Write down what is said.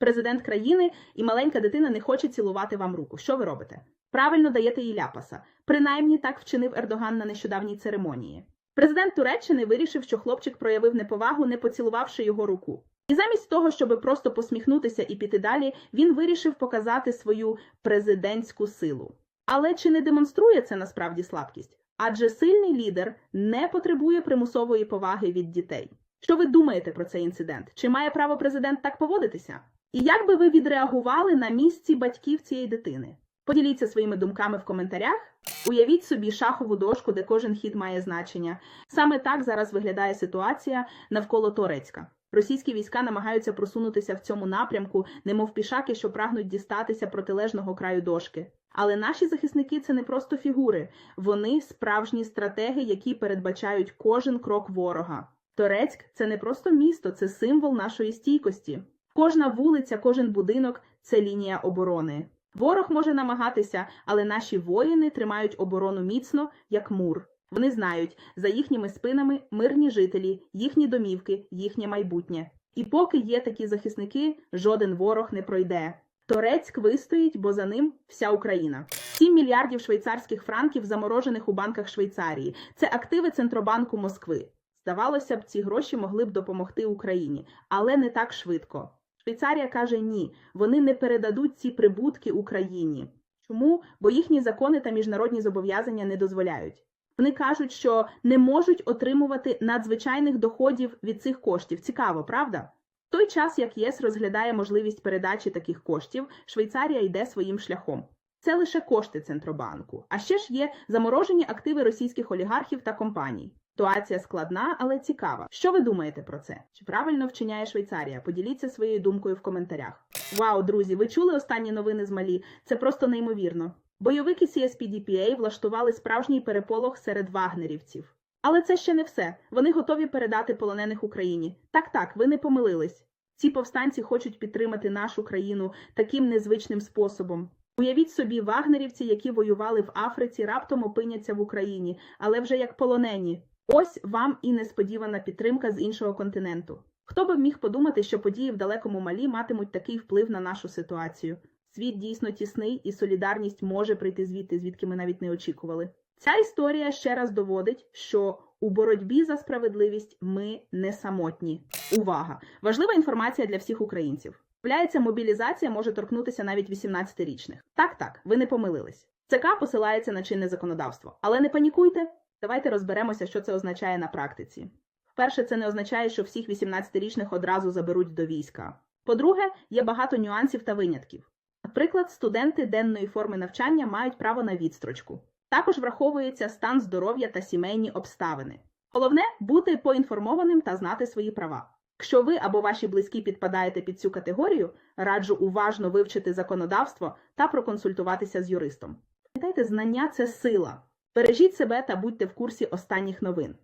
президент країни, і маленька дитина не хоче цілувати вам руку. Що ви робите? Правильно даєте їй ляпаса. Принаймні так вчинив Ердоган на нещодавній церемонії. Президент Туреччини вирішив, що хлопчик проявив неповагу, не поцілувавши його руку. І замість того, щоб просто посміхнутися і піти далі, він вирішив показати свою президентську силу. Але чи не демонструє це насправді слабкість? Адже сильний лідер не потребує примусової поваги від дітей. Що ви думаєте про цей інцидент? Чи має право президент так поводитися? І як би ви відреагували на місці батьків цієї дитини? Поділіться своїми думками в коментарях. Уявіть собі шахову дошку, де кожен хід має значення. Саме так зараз виглядає ситуація навколо Торецька. Російські війська намагаються просунутися в цьому напрямку, немов пішаки, що прагнуть дістатися протилежного краю дошки. Але наші захисники це не просто фігури, вони справжні стратеги, які передбачають кожен крок ворога. Торецьк це не просто місто, це символ нашої стійкості. Кожна вулиця, кожен будинок це лінія оборони. Ворог може намагатися, але наші воїни тримають оборону міцно, як мур. Вони знають, за їхніми спинами мирні жителі, їхні домівки, їхнє майбутнє. І поки є такі захисники, жоден ворог не пройде. Торецьк вистоїть, бо за ним вся Україна. 7 мільярдів швейцарських франків заморожених у банках Швейцарії. Це активи Центробанку Москви. Здавалося б, ці гроші могли б допомогти Україні, але не так швидко. Швейцарія каже ні, вони не передадуть ці прибутки Україні. Чому? Бо їхні закони та міжнародні зобов'язання не дозволяють. Вони кажуть, що не можуть отримувати надзвичайних доходів від цих коштів. Цікаво, правда? В той час, як ЄС розглядає можливість передачі таких коштів, Швейцарія йде своїм шляхом. Це лише кошти Центробанку. А ще ж є заморожені активи російських олігархів та компаній. Ситуація складна, але цікава. Що ви думаєте про це? Чи правильно вчиняє Швейцарія? Поділіться своєю думкою в коментарях. Вау, друзі! Ви чули останні новини з Малі? Це просто неймовірно. Бойовики CSPDPA влаштували справжній переполох серед вагнерівців. Але це ще не все. Вони готові передати полонених Україні. Так, так, ви не помилились. Ці повстанці хочуть підтримати нашу країну таким незвичним способом. Уявіть собі, вагнерівці, які воювали в Африці, раптом опиняться в Україні, але вже як полонені. Ось вам і несподівана підтримка з іншого континенту. Хто би міг подумати, що події в далекому малі матимуть такий вплив на нашу ситуацію? Світ дійсно тісний, і солідарність може прийти звідти, звідки ми навіть не очікували. Ця історія ще раз доводить, що у боротьбі за справедливість ми не самотні. Увага! Важлива інформація для всіх українців. Виявляється, мобілізація може торкнутися навіть 18-річних. Так, так, ви не помилились. ЦК посилається на чинне законодавство. Але не панікуйте. Давайте розберемося, що це означає на практиці. Вперше, це не означає, що всіх 18-річних одразу заберуть до війська. По-друге, є багато нюансів та винятків. Наприклад, студенти денної форми навчання мають право на відстрочку. Також враховується стан здоров'я та сімейні обставини. Головне бути поінформованим та знати свої права. Якщо ви або ваші близькі підпадаєте під цю категорію, раджу уважно вивчити законодавство та проконсультуватися з юристом. Пам'ятайте, знання це сила. Бережіть себе та будьте в курсі останніх новин.